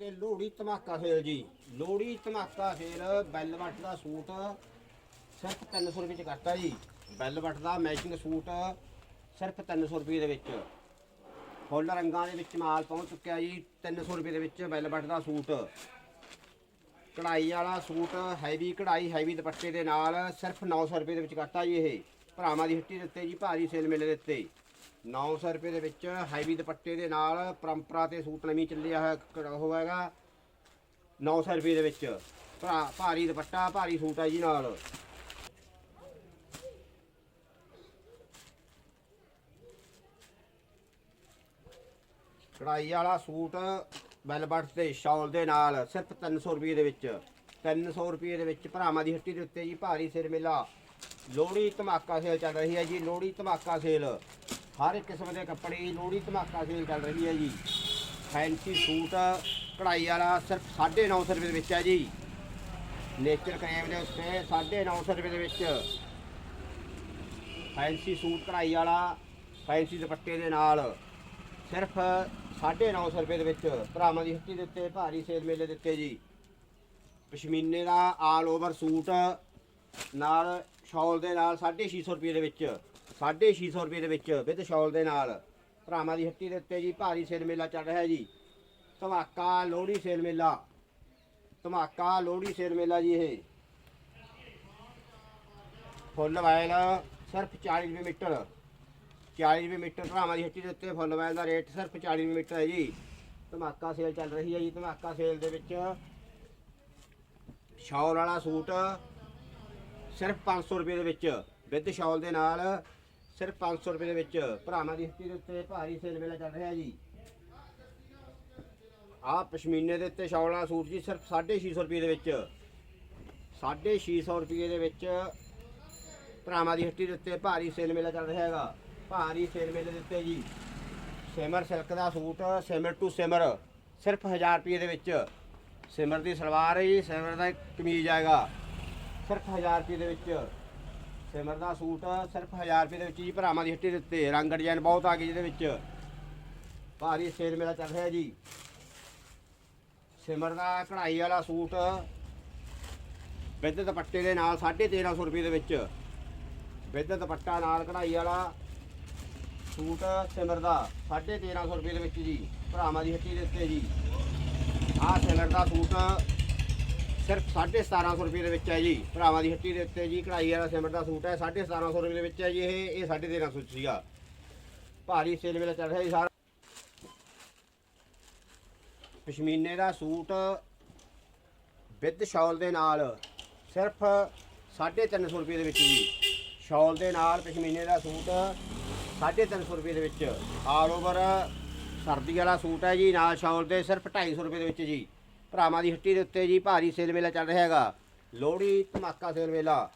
ਤੇ ਲੋਹੜੀ ਧਮਾਕਾ ਸੇਲ ਜੀ। ਲੋਹੜੀ ਧਮਾਕਾ ਸੇਲ ਬੈਲਵਟ ਦਾ ਸੂਟ ਸਿਰਫ 300 ਰੁਪਏ ਚ ਕਰਤਾ ਜੀ। ਬੈਲਵਟ ਦਾ ਮੈਚਿੰਗ ਸੂਟ ਸਿਰਫ 300 ਰੁਪਏ ਦੇ ਵਿੱਚ। ਫੁੱਲ ਰੰਗਾਂ ਦੇ ਵਿੱਚ ਮਾਲ ਪਹੁੰਚ ਚੁੱਕਿਆ ਜੀ 300 ਰੁਪਏ ਦੇ ਵਿੱਚ ਬੈਲਵਟ ਦਾ ਸੂਟ। ਕਢਾਈ ਵਾਲਾ ਸੂਟ ਹੈਵੀ ਕਢਾਈ ਹੈਵੀ ਦੁਪੱਟੇ ਦੇ ਨਾਲ ਸਿਰਫ 900 ਰੁਪਏ ਦੇ ਵਿੱਚ ਕਰਤਾ ਜੀ ਇਹ। ਭਰਾਵਾਂ ਦੀ ਹੱਟੀ ਦੇ ਉੱਤੇ ਜੀ ਭਾਰੀ ਸੇਲ ਮੇਲੇ ਦੇ ਉੱਤੇ। 900 ਰੁਪਏ ਦੇ ਵਿੱਚ ਹੈਵੀ ਦੁਪੱਟੇ ਦੇ ਨਾਲ ਪਰੰਪਰਾ ਤੇ ਸੂਟ ਨਵੀਂ ਚੱਲਿਆ ਹੋਇਆ ਉਹ ਹੈਗਾ। 900 ਰੁਪਏ ਦੇ ਵਿੱਚ। ਭਰਾ, ਭਾਰੀ ਦੁਪੱਟਾ, ਭਾਰੀ ਸੂਟ ਹੈ ਜੀ ਨਾਲ। ਕਢਾਈ ਵਾਲਾ ਸੂਟ ਵੈਲਵਟ ਤੇ ਸ਼ਾਲ ਦੇ ਨਾਲ ਸਿਰਫ 300 ਰੁਪਏ ਦੇ ਵਿੱਚ। 300 ਰੁਪਏ ਦੇ ਵਿੱਚ ਭਰਾਵਾਂ ਦੀ ਹੱਟੀ ਦੇ ਉੱਤੇ ਜੀ ਭਾਰੀ ਸਿਰ ਮੇਲਾ। ਲੋਹੜੀ ਧਮਾਕਾ ਸੇਲ ਚੱਲ ਰਹੀ ਹੈ ਜੀ, ਲੋਹੜੀ ਧਮਾਕਾ ਸੇਲ। ਹਰ ਇੱਕ ਕਿਸਮ ਦੇ ਕੱਪੜੇ, ਲੋਹੜੀ ਧਮਾਕਾ ਸੇਲ ਚੱਲ ਰਹੀ ਹੈ ਜੀ। ਫੈਂਸੀ ਸੂਟ, ਕਢਾਈ ਵਾਲਾ ਸਿਰਫ 950 ਰੁਪਏ ਦੇ ਵਿੱਚ ਹੈ ਜੀ। ਨੇਚਰ ਕ੍ਰੇਮ ਦੇ ਉੱਤੇ 950 ਰੁਪਏ ਦੇ ਵਿੱਚ। ਫੈਂਸੀ ਸੂਟ, ਕਢਾਈ ਵਾਲਾ ਫੈਂਸੀ ਦੁਪੱਟੇ ਦੇ ਨਾਲ ਸਿਰਫ 950 ਰੁਪਏ ਦੇ ਵਿੱਚ ਭਰਾਵਾਂ ਦੀ ਹੱਟੀ ਦੇ ਉੱਤੇ ਭਾਰੀ ਸੇਲ ਮੇਲੇ ਦੇ ਉੱਤੇ ਜੀ। ਪਸ਼ਮੀਨੇ ਦਾ ਆਲ ਓਵਰ ਸੂਟ ਨਾਲ ਸ਼ਾਲ ਦੇ ਨਾਲ 650 ਰੁਪਏ ਦੇ ਵਿੱਚ। 650 ਰੁਪਏ ਦੇ ਵਿੱਚ ਵਿਦ ਸ਼ਾਲ ਦੇ ਨਾਲ। ਭਰਾਵਾਂ ਦੀ ਹੱਟੀ ਦੇ ਉੱਤੇ ਜੀ, ਭਾਰੀ ਸੇਲ ਮੇਲਾ ਚੱਲ ਰਿਹਾ ਜੀ। ਧਮਾਕਾ ਲੋਹੜੀ ਸੇਲ ਮੇਲਾ। ਧਮਾਕਾ ਲੋਹੜੀ ਸੇਲ ਮੇਲਾ ਜੀ ਇਹ। ਫੁੱਲ ਵਾਇਲ, ਸਿਰਫ 40 ਰੁਪਏ ਮੀਟਰ। 40 ਰੁਪਏ ਮੀਟਰ ਭਰਾਵਾਂ ਦੀ ਹੱਟੀ ਦੇ ਉੱਤੇ ਫੁੱਲ ਵਾਇਲ ਦਾ ਰੇਟ ਸਿਰਫ 40 ਰੁਪਏ ਮੀਟਰ ਹੈ ਜੀ। ਧਮਾਕਾ ਸੇਲ ਚੱਲ ਰਹੀ ਹੈ ਜੀ, ਧਮਾਕਾ ਸੇਲ ਦੇ ਵਿੱਚ। ਸ਼ਾਲ ਵਾਲਾ ਸੂਟ ਸਿਰਫ 500 ਰੁਪਏ ਦੇ ਵਿੱਚ ਵਿਦ ਸ਼ਾਲ ਦੇ ਨਾਲ। ਸਿਰਫ 500 ਰੁਪਏ ਦੇ ਵਿੱਚ। ਭਰਾਵਾਂ ਦੀ ਹੱਟੀ ਦੇ ਉੱਤੇ ਭਾਰੀ ਸੇਲ ਮੇਲਾ ਚੱਲ ਰਿਹਾ ਜੀ। ਆਹ ਪਸ਼ਮੀਨੇ ਦੇ ਉੱਤੇ ਸ਼ਾਲ ਵਾਲਾ ਸੂਟ ਜੀ, ਸਿਰਫ 650 ਰੁਪਏ ਦੇ ਵਿੱਚ। 650 ਰੁਪਏ ਦੇ ਵਿੱਚ ਭਰਾਵਾਂ ਦੀ ਹੱਟੀ ਦੇ ਉੱਤੇ ਭਾਰੀ ਸੇਲ ਮੇਲਾ ਚੱਲ ਰਿਹਾ ਹੈਗਾ। ਭਾਰੀ ਸੇਲ ਮੇਲੇ ਦੇ ਉੱਤੇ ਜੀ, ਸਿਮਰ ਸਿਲਕ ਦਾ ਸੂਟ, ਸਿਮਰ ਟੂ ਸਿਮਰ, ਸਿਰਫ 1000 ਰੁਪਏ ਦੇ ਵਿੱਚ। ਸਿਮਰ ਦੀ ਸਲਵਾਰ ਹੈ ਜੀ, ਸਿਮਰ ਦਾ ਕਮੀਜ਼ ਆਏਗਾ ਸਿਰਫ 1000 ਰੁਪਏ ਦੇ ਵਿੱਚ। ਸਿਮਰ ਦਾ ਸੂਟ ਸਿਰਫ 1000 ਰੁਪਏ ਦੇ ਵਿੱਚ ਜੀ, ਭਰਾਵਾਂ ਦੀ ਹੱਟੀ ਦੇ ਉੱਤੇ। ਰੰਗ ਡਿਜ਼ਾਈਨ ਬਹੁਤ ਆ ਗਏ ਜਿਹਦੇ ਵਿੱਚ। ਭਾਰੀ ਸੇਲ ਮੇਲਾ ਚੱਲ ਰਿਹਾ ਜੀ। ਸਿਮਰ ਦਾ ਕਢਾਈ ਵਾਲਾ ਸੂਟ ਵਿਦ ਦੁਪੱਟੇ ਦੇ ਨਾਲ 1350 ਰੁਪਏ ਦੇ ਵਿੱਚ। ਵਿਦ ਦੁਪੱਟਾ ਨਾਲ ਕਢਾਈ ਵਾਲਾ ਸੂਟ ਸਿਮਰ ਦਾ 1350 ਰੁਪਏ ਦੇ ਵਿੱਚ ਜੀ, ਭਰਾਵਾਂ ਦੀ ਹੱਟੀ ਦੇ ਉੱਤੇ ਜੀ। ਆਹ ਸਿਮਰ ਦਾ ਸੂਟ ਸਿਰਫ 1750 ਰੁਪਏ ਦੇ ਵਿੱਚ ਹੈ ਜੀ। ਭਰਾਵਾਂ ਦੀ ਹੱਟੀ ਦੇ ਉੱਤੇ ਜੀ, ਕਢਾਈ ਵਾਲਾ ਸਿਮਰ ਦਾ ਸੂਟ ਹੈ 1750 ਰੁਪਏ ਦੇ ਵਿੱਚ ਹੈ ਜੀ ਇਹ ਇਹ 1350 ਸੀਗਾ। ਭਾਰੀ ਸੇਲ ਵੇਲੇ ਚੱਲ ਰਿਹਾ ਜੀ ਸਾਰਾ। ਪਸ਼ਮੀਨੇ ਦਾ ਸੂਟ ਵਿਦ ਸ਼ਾਲ ਦੇ ਨਾਲ ਸਿਰਫ 350 ਰੁਪਏ ਦੇ ਵਿੱਚ ਜੀ। ਸ਼ਾਲ ਦੇ ਨਾਲ ਪਸ਼ਮੀਨੇ ਦਾ ਸੂਟ 350 ਰੁਪਏ ਦੇ ਵਿੱਚ। ਆਲ ਓਵਰ ਸਰਦੀ ਵਾਲਾ ਸੂਟ ਹੈ ਜੀ, ਨਾਲ ਸ਼ਾਲ ਦੇ ਸਿਰਫ 250 ਰੁਪਏ ਦੇ ਵਿੱਚ ਜੀ। ਭਰਾਵਾਂ ਦੀ ਹੱਟੀ ਦੇ ਉੱਤੇ ਜੀ, ਭਾਰੀ ਸੇਲ ਮੇਲਾ ਚੱਲ ਰਿਹਾ ਹੈਗਾ। ਲੋਹੜੀ, ਧਮਾਕਾ ਸੇਲ ਮੇਲਾ।